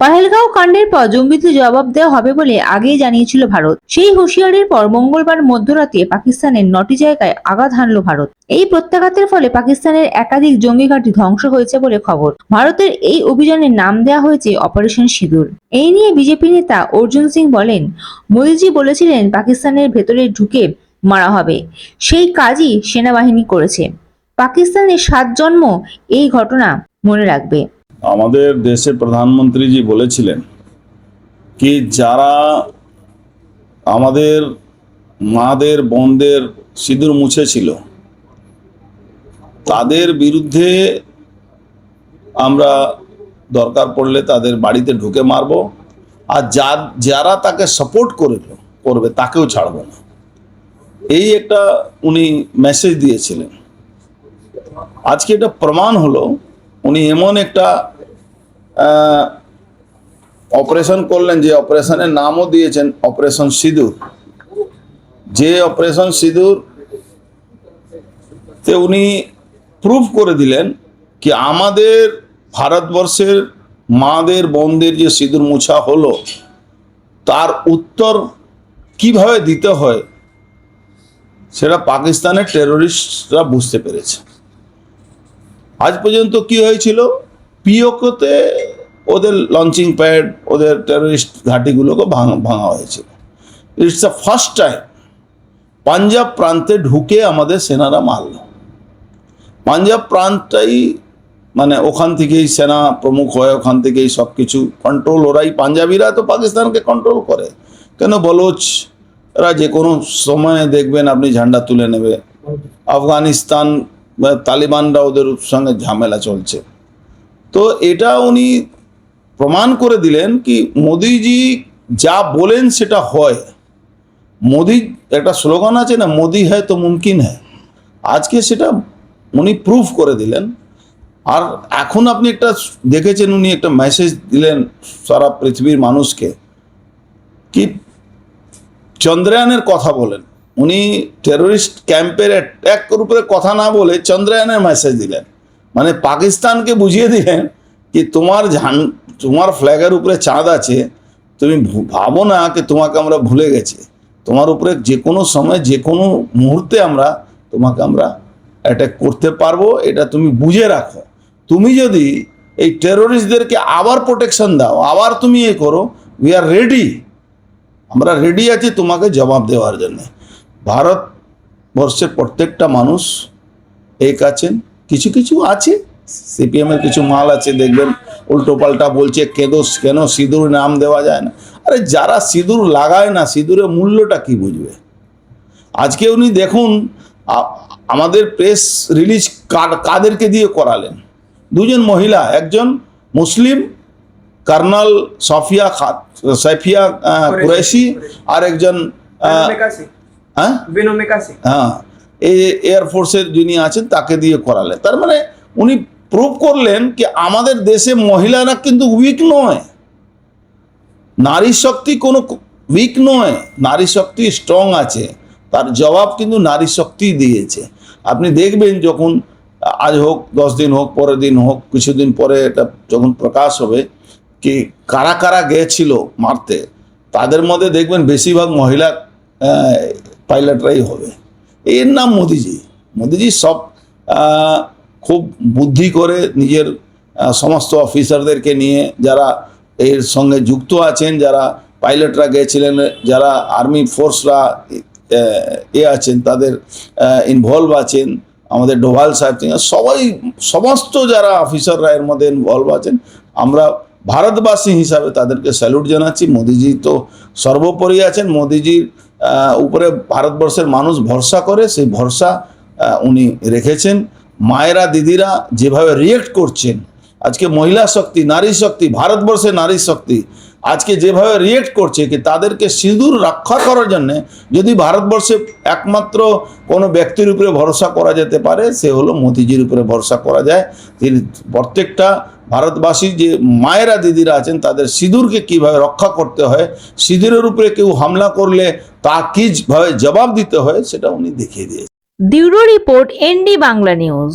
পাহেলগাঁও কাণ্ডের পর জঙ্গিতে জবাব দেওয়া হবে বলে আগেই জানিয়েছিল ভারত। সেই হুঁশিয়ারির পর মঙ্গলবার মধ্যরাতে পাকিস্তানের নটি জায়গায় আঘাত হানল ভারত। এই প্রত্যাঘাতের ফলে পাকিস্তানের একাধিক জঙ্গি ঘাঁটি ধ্বংস হয়েছে বলে খবর। ভারতের এই অভিযানের নাম দেওয়া হয়েছে অপারেশন সিঁদুর। এই নিয়ে বিজেপি নেতা অর্জুন সিং বলেন, মোদীজি বলেছিলেন পাকিস্তানের ভেতরে ঢুকে মারা হবে। সেই কাজই সেনাবাহিনী করেছে। পাকিস্তানের সাত জন্ম এই ঘটনা মনে রাখবে। আমাদের দেশের প্রধানমন্ত্রীজি বলেছিলেন কি যারা আমাদের মাদের, বোনদের সিঁদুর মুছেছিল, তাদের বিরুদ্ধে আমরা দরকার পড়লে তাদের বাড়িতে ঢুকে মারব আর যা, যারা তাকে সাপোর্ট করে, করবে তাকেও ছাড়ব না। এই একটা উনি মেসেজ দিয়েছিলেন। আজকে এটা প্রমাণ হলো উনি এমন একটা অপারেশন করলেন যে অপারেশনের নামও দিয়েছেন অপারেশন সিঁদুর। যে অপারেশন সিঁদুর তে উনি প্রুভ করে দিলেন কি আমাদের ভারতবর্ষের মাদের, বোনদের যে সিঁদুর মুছা হলো, তার উত্তর কীভাবে দিতে হয়, সেটা পাকিস্তানের টেরোরিস্টরা বুঝতে পেরেছে। আজ পর্যন্ত কি হয়েছিল? পিওকোতে ওদের লঞ্চিং প্যাড ওদের টেররিস্ট ঘাঁটিগুলোকে ভাঙা ভাঙা হয়েছিল। It's the first time Punjab প্রান্তে ঢুকে আমাদের সেনারা মারল। পাঞ্জাব প্রান্তটাই মানে ওখান থেকেই সেনা প্রমুখ হয় ওখান থেকেই সব কিছু কন্ট্রোল ওরাই পাঞ্জাবিরা তো পাকিস্তানকে কন্ট্রোল করে। কেন বলোচ, এরা যে কোনো সময়ে দেখবেন আপনি ঝান্ডা তুলে নেবে। আফগানিস্তান তালিবানরা ওদের সঙ্গে ঝামেলা চলছে। তো এটা উনি প্রমাণ করে দিলেন কি মোদিজি যা বলেন সেটা হয়। মোদি একটা স্লোগান আছে না, মোদি হ্যায় তো মুমকিন হ্যায়। আজকে সেটা উনি প্রুফ করে দিলেন। আর এখন আপনি একটা দেখেছেন উনি একটা মেসেজ দিলেন সারা পৃথিবীর মানুষকে, কি চন্দ্রায়নের কথা বলেন। উনি টেরোরিস্ট ক্যাম্পের অ্যাটাক উপরে কথা না বলে চন্দ্রায়নের মেসেজ দিলেন। মানে পাকিস্তানকে বুঝিয়ে দিলেন কি তোমার ঝান, তোমার ফ্ল্যাগের উপরে চাঁদ আছে, তুমি ভাবো না কি তোমাকে আমরা ভুলে গেছি। তোমার উপরে যে কোনো সময়, যে কোনো মুহূর্তে আমরা তোমাকে আমরা অ্যাটাক করতে পারব, এটা তুমি বুঝে রাখো। তুমি যদি এই টেরোরিস্টদেরকে আবার প্রোটেকশন দাও, আবার তুমি এ করো উই আর রেডি আমরা রেডি আছি তোমাকে জবাব দেওয়ার জন্য। ভারতবর্ষের প্রত্যেকটা মানুষ এক আছেন। কিছু কিছু আছে। সিপিএম এর কিছু মাল আছে দেখবেন উল্টো পাল্টা বলছে কেন কেন সিঁদুর নাম দেওয়া যায় না? আরে যারা সিঁদুর লাগায় না সিঁদুরের মূল্যটা কি বুঝবে? আজকে উনি দেখুন আমাদের প্রেস রিলিজ কাদেরকে দিয়ে করালেন? দুজন মহিলা একজন মুসলিম কর্নাল সফিয়া খাত সাইফিয়া কুরেশি আর একজন হ্যাঁ? হ্যাঁ। এই এয়ারফোর্সের যিনি আছেন তাকে দিয়ে করালেন। তার মানে উনি প্রুভ করলেন কি আমাদের দেশে মহিলারা কিন্তু উইক নয়। নারী শক্তি কোনো উইক নয়। নারী শক্তি স্ট্রং আছে। তার জবাব কিন্তু নারী শক্তি দিয়েছে। আপনি দেখবেন যখন আজ হোক দশ দিন হোক পরের দিন হোক কিছুদিন পরে এটা যখন প্রকাশ হবে কি কারা কারা গেছিল মারতে তাদের মধ্যে দেখবেন বেশিরভাগ মহিলা পাইলটরাই হবে। এর নাম মোদিজি। মোদিজি সব খুব বুদ্ধি করে নিজের সমস্ত অফিসারদেরকে নিয়ে যারা এর সঙ্গে যুক্ত আছেন, যারা পাইলটরা গেছিলেন, যারা আর্মি ফোর্সরা এ আছেন, তাদের ইনভলভ আছেন, আমাদের ডোভাল সাহেব সবাই, সমস্ত যারা অফিসাররা এর মধ্যে ইনভলভ আছেন, আমরা ভারতবাসী হিসাবে তাদেরকে স্যালুট জানাচ্ছি। মোদিজি তো সর্বোপরি আছেন। মোদিজির উপরে ভারতবর্ষের মানুষ ভরসা করে, সেই ভরসা উনি রেখেছেন। মায়েরা, দিদিরা যেভাবে রিয়েক্ট করছেন, আজকে মহিলা শক্তি, নারী শক্তি, ভারতবর্ষে নারী শক্তি আজকে যেভাবে রিয়েক্ট করছে কি তাদেরকে সিঁদুর রক্ষা করার জন্যে যদি ভারতবর্ষে একমাত্র কোনো ব্যক্তির উপরে ভরসা করা যেতে পারে, সে হলো মোদিজির উপরে ভরসা করা যায়। তিনি প্রত্যেকটা ভারতবাসী যে মায়েরা দিদিরা আছেন, তাদের সিঁদুরকে কীভাবে রক্ষা করতে হয়, সিঁদুরের উপরে কেউ হামলা করলে তা কীভাবে জবাব দিতে হয়, সেটা উনি দেখিয়ে দিয়েছেন। Bureau report ND Bangla news.